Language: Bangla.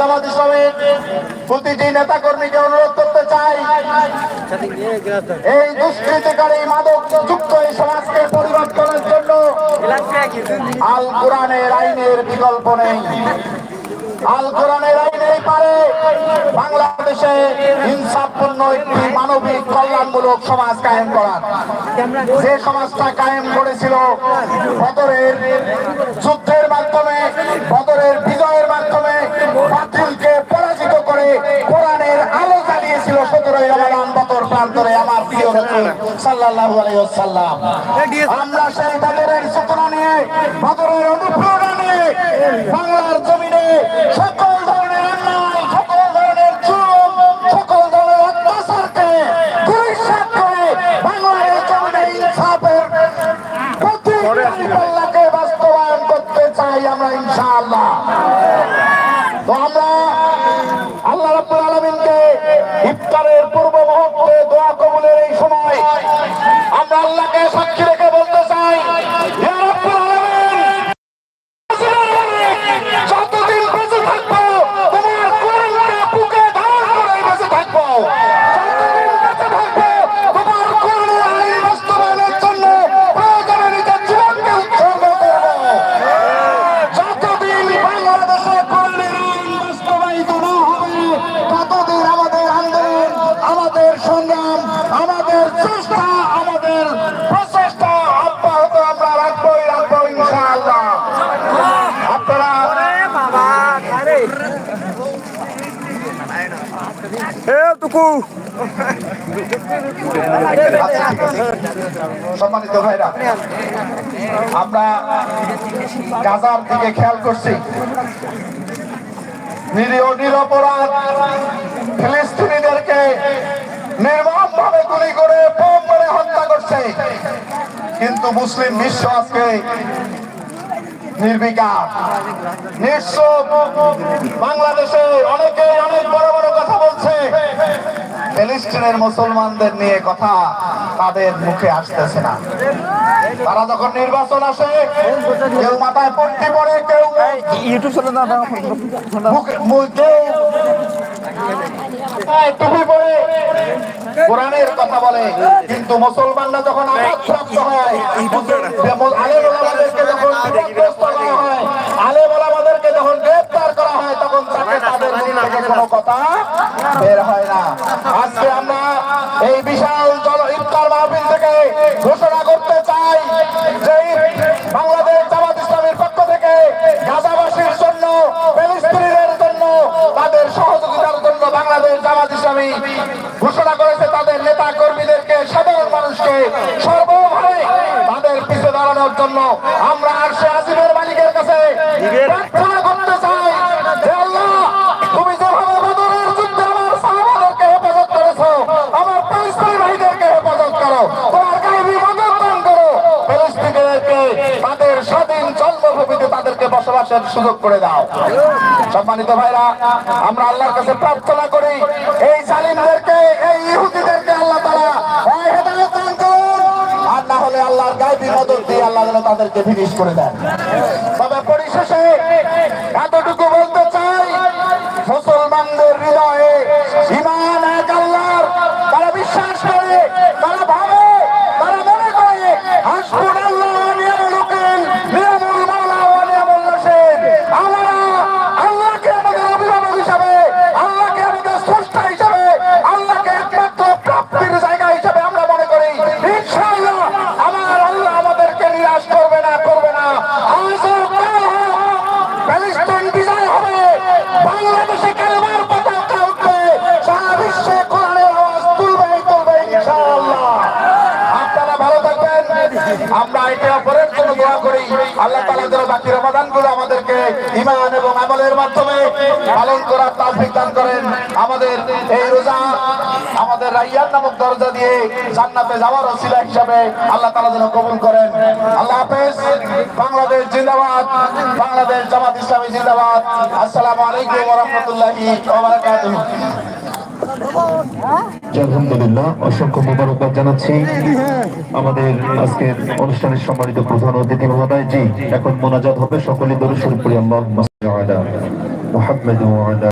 জামাত ইসলামের প্রতিটি নেতা কর্মীকে অনুরোধ করতে চাই। এই দুষ্কৃতিকারী মাদক যুক্ত এই সমাজকে পরিবর্তনের জন্য আল কোরআনের আইনের বিকল্প নেই। আল কোরআনের আইনেই পারে বাংলাদেশে ইনসাফপূর্ণ একটি মানবিক কল্যাণমূলক সমাজ কায়েম করার। যে সমাজটা কায়েম করেছিল বদরের যুদ্ধের মাধ্যমে, বদরের সাল্লাল্লাহু আলাইহি ওয়াসাল্লাম। আমরা সেই বদরের চেতনা নিয়ে বদরের অনুপ্রেরণা নিয়ে বাংলার জমিনে সকল ধরনের অন্যায় সকল ধরনের জুলুম সকল ধরনের অত্যাচারকে পরিষ্কার করে বাংলার জমিনে ইনসাফের পাল্লাকে বাস্তবায়ন করতে চাই আমরা ইনশাআল্লাহ। আল্লাহকে সম্মানিত ভাইরা, আমরা গাজার দিকে খেয়াল করছি। নিরীহ, নিরপরাধ ফিলিস্তিনিদেরকে নির্মম ভাবে গুলি করে বোম মেরে হত্যা করছে। কিন্তু মুসলিম বিশ্ব আজকে নির্বিকার। বাংলাদেশে অনেকে অনেক বড় বড় কথা বলছে। ফিলিস্তিনের মুসলমানদের নিয়ে কথা তাদের মুখে আসতেছে না। তারা যখন নির্বাচন আসে কেউ মাথায় পট্টি পড়ে কেউ ইউটিউব চ্যানেল না কেউ টুপি পরে কোরআনের কথা বলে। কিন্তু মুসলমানরা যখন আঘাতপ্রাপ্ত হয় আলেম যখন বিপদগ্রস্ত করা হয় আলেম ওলামাদেরকে যখন গ্রেফতার করা হয় তখন তাকে তাদের মুখ থেকে কোনো কথা বের হয় না। আজকে আমরা এই বিশাল জল ইফতার মাহফিল থেকে ঘোষণা করতে চাই যে বাংলাদেশ জামাত ইসলামের পক্ষ থেকে গাজাবাসীর জন্য ফিলিস্তিনিদের জন্য তাদের সহযোগিতার জন্য বাংলাদেশ জামাত ইসলামী ঘোষণা করেছে। তাদের নেতা কর্মীদেরকে সাধারণ মানুষকে সর্বভাবে তাদের পিছিয়ে দাঁড়ানোর জন্য আমরা আর সে আজিমের মালিকের কাছে বসবাসের সুযোগ করে দাও। সম্মানিত ভাইরা, আমরা আল্লাহর কাছে প্রার্থনা করি, এই জালিমদেরকে, এই ইহুদিদেরকে আল্লাহ তারা তাদেরকে করে পরিশেষে এতটুকু বলতে চাই, মুসলমানদের তারা বিশ্বাস করে, তারা ভাবে আমরা একে অপরের জন্য দোয়া করি। আল্লাহ তাআলা যেন বাকি রমাদানগুলো আমাদেরকে ইমান এবং আমলের মাধ্যমে পালন করার তৌফিক দান করেন। আমাদের এই রোজা আমাদের রাইয়ান নামক দরজা দিয়ে জান্নাতে যাওয়ার ওসিলা হিসাবে আল্লাহ তাআলা যেন কবুল করেন। আল্লাহ হাফেজ। বাংলাদেশ জিন্দাবাদ। বাংলাদেশ জামাত ইসলামী জিন্দাবাদ। আসসালামু আলাইকুম রাহমাতুল্লাহি আলহামদুলিল্লাহ, অসংখ্য মোবারকবাদ জানাচ্ছি। আমাদের আজকের অনুষ্ঠানের সম্মানিত প্রধান অতিথি মহোদয়, জি, এখন মোনাজাত হবে। সকলে দরুদ শরীফ পড়ি আল্লাহ মুহাম্মাদ